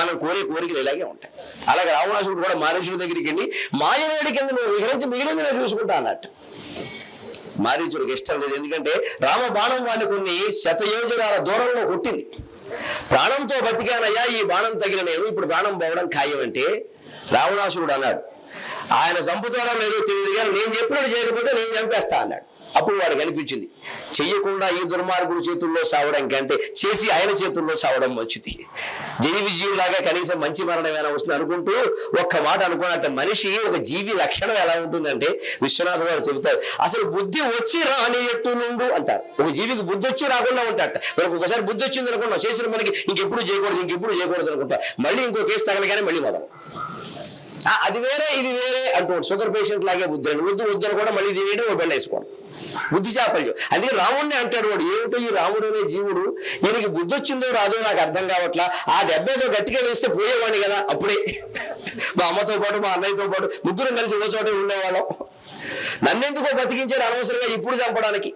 మనం కోరే కోరికలు ఇలాగే ఉంటాయి. అలాగే రావణాసుడు కూడా మారీచుడి దగ్గరికి వెళ్ళి మాయవేడి కింద నువ్వు విహరించి మిగిలింది నేను చూసుకుంటా అన్నట్టు. మారీచుడికి ఇష్టం లేదు. ఎందుకంటే రామ బాణం వాడిని కొన్ని శతయోజనాల దూరంలో కొట్టింది. ప్రాణంతో బతికానయ్యా ఈ బాణం తగిన నేను. ఇప్పుడు ప్రాణం పోవడం ఖాయమంటే రావణాసురుడు అన్నాడు. ఆయన చంపుతాడో లేదో తెలియదు కానీ నేను చెప్పినట్టు చేయకపోతే నేను చంపేస్తా అన్నాడు. అప్పుడు వాడికి అనిపించింది చెయ్యకుండా ఈ దుర్మార్గుడు చేతుల్లో సావడం కంటే చేసి ఆయన చేతుల్లో సావడం మంచిది. జయ విజయులాగా కనీసం మంచి మరణం వస్తుంది అనుకుంటూ ఒక్క మాట అనుకున్నట్టు మనిషి ఒక జీవి లక్షణం ఎలా ఉంటుందంటే విశ్వనాథ్ గారు చెబుతారు అసలు బుద్ధి వచ్చి రాని ఎట్టు నుండు అంటారు. ఒక జీవికి బుద్ధి వచ్చి రాకుండా ఉంటాట మనకు ఒకసారి బుద్ధి వచ్చింది అనుకున్నాం చేసిన మనకి ఇంకెప్పుడు చేయకూడదు ఇంకెప్పుడు చేయకూడదు అనుకుంటా. మళ్ళీ ఇంకో కేసు తగలగానే మళ్ళీ మొదలు అది వేరే ఇది వేరే అంటాడు షుగర్ పేషెంట్ లాగే బుద్ధి వద్దు వద్దు కూడా మళ్ళీ తినేయడం ఓ బెల్ల వేసుకోవడం. బుద్ధి చేపలు అందుకే రాముడిని అంటాడు వాడు ఏమిటో ఈ రాముడు అనే జీవుడు ఈయనకి బుద్ధి వచ్చిందో రాదో నాకు అర్థం కావట్లా. ఆ దెబ్బేదో గట్టిగా వేస్తే పోయేవాడిని కదా అప్పుడే. మా అమ్మతో పాటు మా అన్నయ్యతో పాటు ముగ్గురం కలిసి ఓ చోటే ఉండేవాళ్ళం. నన్నెందుకో బతికించాడు అనవసరంగా ఇప్పుడు చంపడానికి.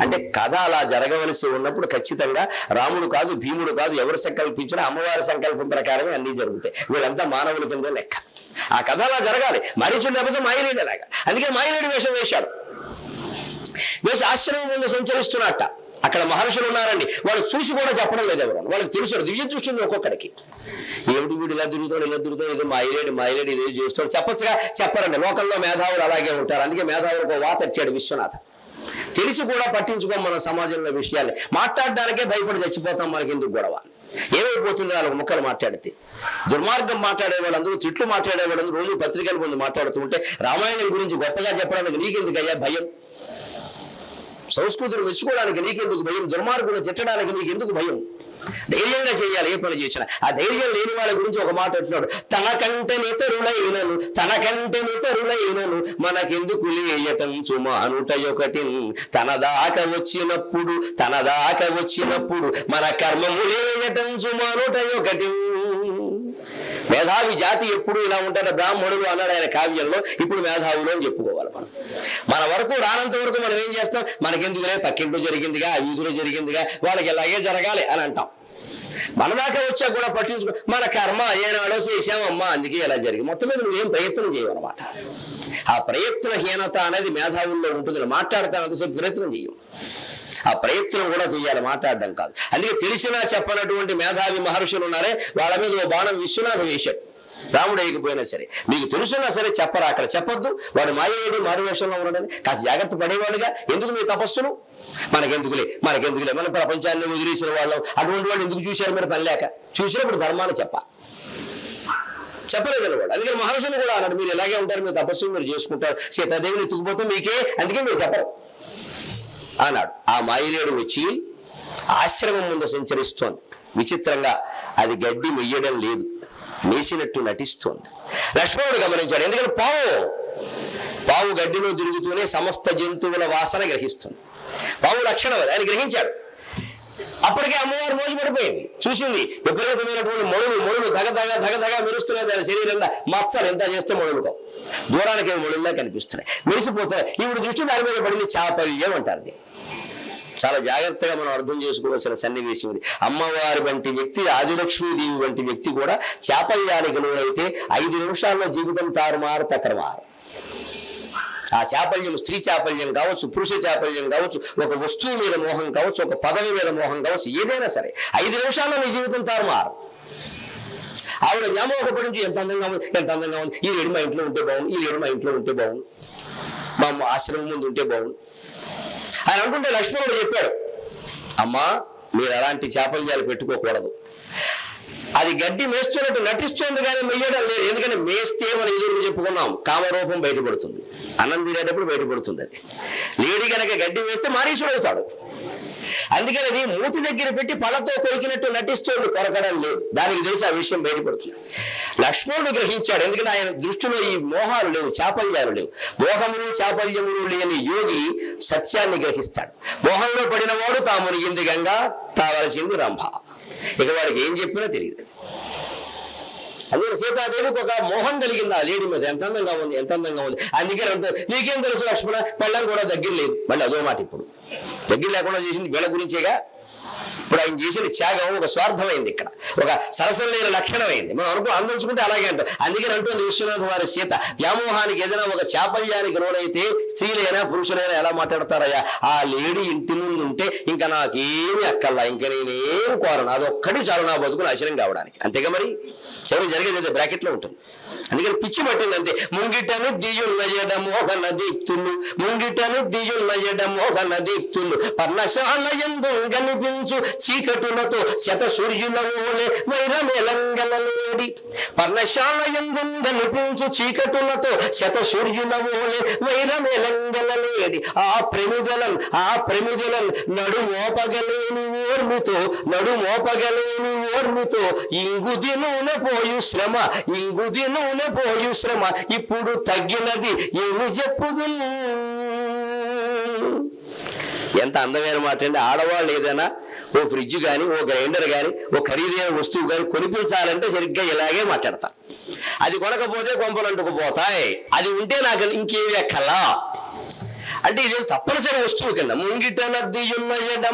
అంటే కథ అలా జరగవలసి ఉన్నప్పుడు ఖచ్చితంగా రాముడు కాదు భీముడు కాదు ఎవరు సంకల్పించినా అమ్మవారి సంకల్పం ప్రకారమే అన్ని జరుగుతాయి. వీళ్ళంతా మానవుల కింద లెక్క. ఆ కథ అలా జరగాలి. మరీచుడు లేకపోతే మాయలేడు అలాగా. అందుకే మాయలేడు వేషం వేశాడు. వేసి ఆశ్రమం ముందు సంచరిస్తున్నట్ట. అక్కడ మహర్షులు ఉన్నారండి. వాళ్ళు చూసి కూడా చెప్పడం లేదు ఎవరు. వాళ్ళకి తెలుసు దివ్య దృష్టి ఉంది ఒక్కొక్కడికి. ఏమిటి వీడు ఇలా తిరుగుతాడు ఇలా తిరుగుతాడు? ఇది మాయలేడు మాయలేడు ఇది చేస్తాడు. చెప్పచ్చుగా చెప్పరండి. లోకంలో మేధావులు అలాగే ఉంటారు. అందుకే మేధావులకు వాత వచ్చాడు విశ్వనాథ్. తెలిసి కూడా పట్టించుకోం మన సమాజంలో విషయాలు మాట్లాడడానికే భయపడి చచ్చిపోతాం మనకి ఎందుకు గొడవ? ఏమైపోతుంది నాలుగు ముక్కలు మాట్లాడితే? దుర్మార్గం మాట్లాడే వాళ్ళందరూ తిట్లు మాట్లాడే వాళ్ళందరూ రోజు పత్రికల ముందు మాట్లాడుతూ ఉంటే రామాయణం గురించి గొప్పగా చెప్పడానికి నీకెందుకయ్యా భయం? సంస్కృతిని తెచ్చుకోవడానికి నీకెందుకు భయం? దుర్మార్గులు తిట్టడానికి నీకెందుకు భయం? ధైర్యంగా చేయాలి ఏ పని చేసినా. ఆ ధైర్యం లేని వాళ్ళ గురించి ఒక మాట అంటున్నాడు. తనకంటే నితరులైనను తనకంటే నితరులైనను మనకెందుకు లేయటం సుమానుట ఒకటి తన దాకా వచ్చినప్పుడు తన దాకా వచ్చినప్పుడు మన కర్మము లేయటం సుమానుట ఒకటి మేధావి జాతి ఎప్పుడు ఇలా ఉంటాడు బ్రాహ్మణులు అన్నాడు ఆయన కావ్యంలో. ఇప్పుడు మేధావులు అని చెప్పుకోవాలి మనం. మన వరకు రానంత వరకు మనం ఏం చేస్తాం? మనకెందుకులే? పక్కింట్లో జరిగిందిగా వీధిలో జరిగిందిగా వాళ్ళకి ఇలాగే జరగాలి అని అంటాం. మన దాకా వచ్చా కూడా పట్టించుకో మన కర్మ ఏనాడో చేసామమ్మా అందుకే ఇలా జరిగింది. మొత్తం మీద నువ్వేం ప్రయత్నం చేయవన్నమాట. ఆ ప్రయత్నహీనత అనేది మేధావుల్లో ఉంటుంది మాట్లాడతానంతసేపు ప్రయత్నం చేయము ఆ ప్రయత్నం కూడా చేయాలి మాట్లాడడం కాదు. అందుకే తెలిసినా చెప్పనటువంటి మేధావి మహర్షులు ఉన్నారే వాళ్ళ మీద ఓ బాణం విశ్వనాథం వేశాడు. రాముడు వేయకపోయినా సరే. మీకు తెలుసున్నా సరే చెప్పరా అక్కడ చెప్పొద్దు. వాడు మాయేడు మారువేషంలో ఉన్నాడని కాస్త జాగ్రత్త పడేవాడుగా ఎందుకు మీ తపస్సులు? మనకెందుకులే మనకెందుకులే. మన ప్రపంచాన్ని వదిలేసిన వాళ్ళం. అటువంటి వాళ్ళు ఎందుకు చూశారు మీరు పని లేక? చూసినప్పుడు ధర్మాన్ని చెప్పాలి చెప్పలేదు వాడు. అందుకని మహర్షులు కూడా అన్నాడు మీరు ఇలాగే ఉంటారు మీ తపస్సు మీరు చేసుకుంటారు. సీతాదేవిని ఎత్తుకుపోతే మీకే. అందుకే మీరు చెప్పరు. అన్నాడు. ఆ మాయలేడు వచ్చి ఆశ్రమం ముందు సంచరిస్తోంది. విచిత్రంగా అది గడ్డి మెయ్యడం లేదు. మేసినట్టు నటిస్తోంది. లక్ష్మణుడు గమనించాడు. ఎందుకంటే పావు పావు గడ్డిలో తిరుగుతూనే సమస్త జంతువుల వాసన గ్రహిస్తుంది. పావు లక్షణం అది. ఆయన గ్రహించాడు. అప్పటికే అమ్మవారు మోసపడిపోయింది. చూసింది విపరీతమైనటువంటి మొడులు మొడులు దగ దగ మెరుస్తున్నాయి దాని శరీరంలో మత్సలు ఎంత చేస్తే మొడులు దూరానికి మొడుల్లా కనిపిస్తున్నాయి. మెరిసిపోతున్నాయి ఇప్పుడు దృష్టి దాని మీద పడింది చాపల్యం అంటారు దీన్ని. చాలా జాగ్రత్తగా మనం అర్థం చేసుకోవాల్సిన సన్నివేశం ఇది. అమ్మవారి వంటి వ్యక్తి ఆదిలక్ష్మీదేవి వంటి వ్యక్తి కూడా చాపల్యానికి లోనైతే ఐదు నిమిషాల్లో జీవితం తారుమారు తక్రమారు ఆ చాపల్యం స్త్రీ చాపల్యం కావచ్చు పురుష చాపల్యం కావచ్చు ఒక వస్తువు మీద మోహం కావచ్చు ఒక పదవి మీద మోహం కావచ్చు ఏదైనా సరే ఐదు నిమిషాల్లో నీ జీవితం తారుమారు. ఆవిడ జ్ఞాపకపడి నుంచి ఎంత అందంగా ఉంది ఎంత అందంగా ఉంది. ఈ ఏడు మా ఇంట్లో ఉంటే బాగుంది ఈ ఏడు మా ఇంట్లో ఉంటే బాగుంది మా అమ్మ ఆశ్రమం ముందు ఉంటే బాగుంది ఆయన అనుకుంటే లక్ష్మణుడు చెప్పాడు అమ్మా మీరు అలాంటి చాపల్యాలు పెట్టుకోకూడదు. అది గడ్డి మేస్తున్నట్టు నటిస్తుంది కానీ మెయ్యడం లేదు. ఎందుకంటే మేస్తే మనం ఎదురు చెప్పుకున్నాం కామరూపం బయటపడుతుంది. అన్నం తినేటప్పుడు బయటపడుతుంది అది. లేడి గనక గడ్డి వేస్తే మారీసుడు అవుతాడు అందుకని అది మూతి దగ్గర పెట్టి పళ్ళతో కొరికినట్టు నటిస్తోంది కొరకడం లేదు. దానికి తెలిసి ఆ విషయం బయటపడుతుంది లక్ష్మణుడు గ్రహించాడు ఎందుకంటే ఆయన దృష్టిలో ఈ మోహాలు లేవు చాపల్యాలు లేవు. మోహములు చాపల్యములు లేని యోగి సత్యాన్ని గ్రహిస్తాడు. మోహంలో పడిన వాడు తాము మునిగింది గంగా తావలసింది రంభ. ఇక వాడికి ఏం చెప్పినా తెలియదు. అందుకే సీతాదేవికి ఒక మోహం కలిగింది. ఆ లేడీ మీద ఎంత అందంగా ఉంది ఎంత అందంగా ఉంది. అందుకే అంత నీకేం తెలుసు లక్ష్మణ? పెళ్ళం కూడా దగ్గర లేదు. మళ్ళీ అదో మాట ఇప్పుడు. దగ్గర లేకుండా చేసింది వీళ్ళ గురించేగా? ఇప్పుడు ఆయన చేసిన త్యాగం ఒక స్వార్థమైంది ఇక్కడ. ఒక సరసన లేని లక్షణమైంది. మనం అనుకో అందించుకుంటే అలాగే అంటాం. అందుకని అంటుంది విశ్వనాథ్ వారి సీత. వ్యామోహానికి ఏదైనా ఒక చాపల్యానికి లోనైతే స్త్రీలైనా పురుషులైనా ఎలా మాట్లాడతారయ్యా? ఆ లేడీ ఇంటి ముందు ఉంటే ఇంకా నాకేమి అక్కల్లా ఇంకా నేనేం కోరను. అదొక్కటి చాలు నా బతుకు నాశనం కావడానికి. అంతేగా మరి? చదువు జరిగేది బ్రాకెట్లో ఉంటుంది. అందుకని పిచ్చి పట్టింది అంతే. ముంగిటను దియున్న ఎడ మోహన దీప్తులు. ముంగిటను దియున్న ఎడ మోహన దీప్తులు. పర్ణశాల ఎందు కనిపించు? చీకటులతో శత సూర్యుల ఓలే వైరమేలంగలలేడి పర్ణశాల ఎందు కనిపించు చీకటులతో శత సూర్యుల ఓలే వైరమేలంగలలేడి ఆ ప్రమిదలం ఆ ప్రమిదలం నడుమోపగలేని ఓర్ముతో నడుమోపగలేని ఓర్ముతో మోపగలేని ఓర్మితో పోయు శ్రమ ఇంగుది నూనె పోయు శ్రమ. ఇప్పుడు తగ్గినది ఏమి చెప్పుదు? ఎంత అందమైన మాట అండి ఆడవాళ్ళు ఏదైనా ఓ ఫ్రిడ్జ్ కానీ ఓ గ్రైండర్ కానీ ఓ ఖరీదైన వస్తువు కానీ కొనిపించాలంటే సరిగ్గా ఇలాగే మాట్లాడతా. అది కొనకపోతే కొంపలు అంటుకుపోతాయి. అది ఉంటే నాకు ఇంకేమి ఎక్కలా అంటే ఇది తప్పనిసరి వస్తువు కింద ముంగిట నదియున్న ఎడ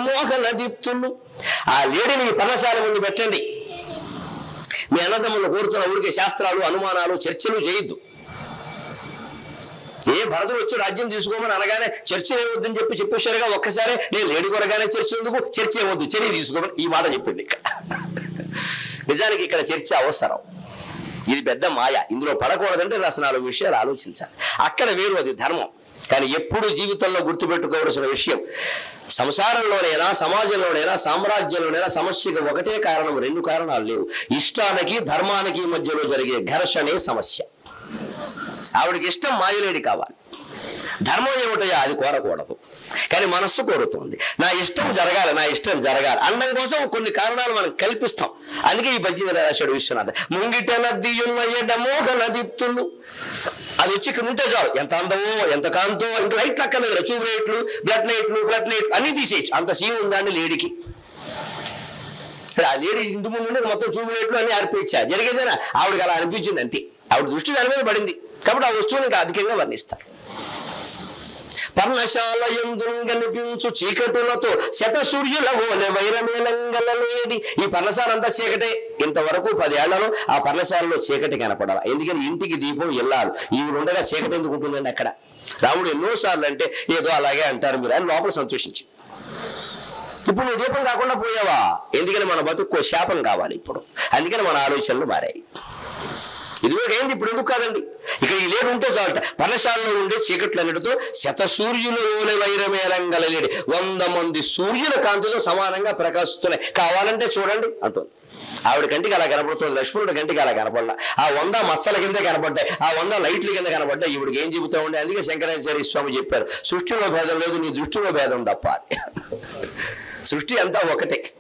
నదిప్తులు ఆ లేడీని మీ పర్ణశాల ముందు పెట్టండి. మీ అన్నదమ్ములు కోరుతున్న ఊరికే శాస్త్రాలు అనుమానాలు చర్చలు చేయొద్దు. ఏ భరతుడు వచ్చి రాజ్యం తీసుకోమని అనగానే చర్చ ఏమొద్దని చెప్పి చెప్పేశారుగా ఒక్కసారి నేను లేడి కొరగానే చర్చ ఎందుకు? చర్చ ఏమొద్దు చర్య తీసుకోమని ఈ మాట చెప్పింది ఇక్కడ నిజానికి ఇక్కడ చర్చ అవసరం. ఇది పెద్ద మాయ. ఇందులో పడకూడదంటే రాసిన నాలుగు విషయాలు ఆలోచించాలి. అక్కడ వేరు అది ధర్మం. కానీ ఎప్పుడు జీవితంలో గుర్తుపెట్టుకోవలసిన విషయం సంసారంలోనైనా సమాజంలోనైనా సామ్రాజ్యంలోనైనా సమస్యకు ఒకటే కారణం రెండు కారణాలు లేవు. ఇష్టానికి ధర్మానికి మధ్యలో జరిగే ఘర్షణే సమస్య. ఆవిడకి ఇష్టం మాయలేడి కావాలి. ధర్మం ఏమిటయా అది కోరకూడదు. కానీ మనస్సు కోరుతుంది. నా ఇష్టం జరగాలి నా ఇష్టం జరగాలి అన్నం కోసం కొన్ని కారణాలు మనం కల్పిస్తాం. అందుకే ఈ పద్యం రాశాడు విశ్వనాథ్. ముంగిట నదియున్న ఎడ నదిప్తులు. అది వచ్చి ఇక్కడ ఉంటే చాలు. ఎంత అందమో ఎంత కాంతో ఇంక లైట్లు అక్కర్లేదు ట్యూబ్ లైట్లు బ్లడ్ లైట్లు ఫ్లడ్ లైట్లు అన్ని తీసేయచ్చు. అంత సీన్ ఉందండి లేడీకి? ఇక్కడ ఆ లేడీ ఇంటి ముందు మొత్తం చూపు లైట్లు అన్ని అర్పించా జరిగేదేనా? ఆవిడకి అలా అనిపించింది అంతే. ఆవిడ దృష్టి దాని మీద పడింది. కాబట్టి ఆ వస్తువుని ఇంకా అధికంగా వర్ణిస్తారు. పర్ణశాల కనిపించు చీకటులతో శత సూర్యుల ఓలె వైరమేలంగలలేడి ఈ పర్ణశాల అంతా చీకటే. ఇంతవరకు పదేళ్ళలో ఆ పర్ణశాలలో చీకటి కనపడాలి. ఎందుకని? ఇంటికి దీపం ఇల్లాలు ఇవి ఉండగా చీకటి ఎందుకు ఉంటుందండి అక్కడ? రాముడు ఎన్నోసార్లు అంటే ఏదో అలాగే అంటారు మీరు. అని లోపల సంతోషించింది. ఇప్పుడు నువ్వు దీపం కాకుండా పోయావా? ఎందుకని? మన బతుకు శాపం కావాలి ఇప్పుడు. అందుకని మన ఆలోచనలు మారాయి. ఇదిగో ఏంది ఇప్పుడు ఎందుకు కాదండి? ఇక్కడ ఈ లేడు ఉంటే చాలట. పర్ణశాలలో ఉండే చీకట్లు అన్నిటితో శత సూర్యుల ఓలె వైరమేలంగలలేడి వంద మంది సూర్యుల కాంతితో సమానంగా ప్రకాశిస్తున్నాయి. కావాలంటే చూడండి అంటుంది. ఆవిడ కంటికి అలా కనపడుతుంది లక్ష్మణుడి కంటికి అలా కనపడలా. ఆ వంద మచ్చల కింద కనపడ్డాయి. ఆ వంద లైట్ల కింద కనపడ్డాయి. ఇవిడికి ఏం చెబుతా ఉండే? అందుకే శంకరాచార్య స్వామి చెప్పారు సృష్టిలో భేదం లేదు నీ దృష్టిలో భేదం తప్ప సృష్టి అంతా ఒకటే.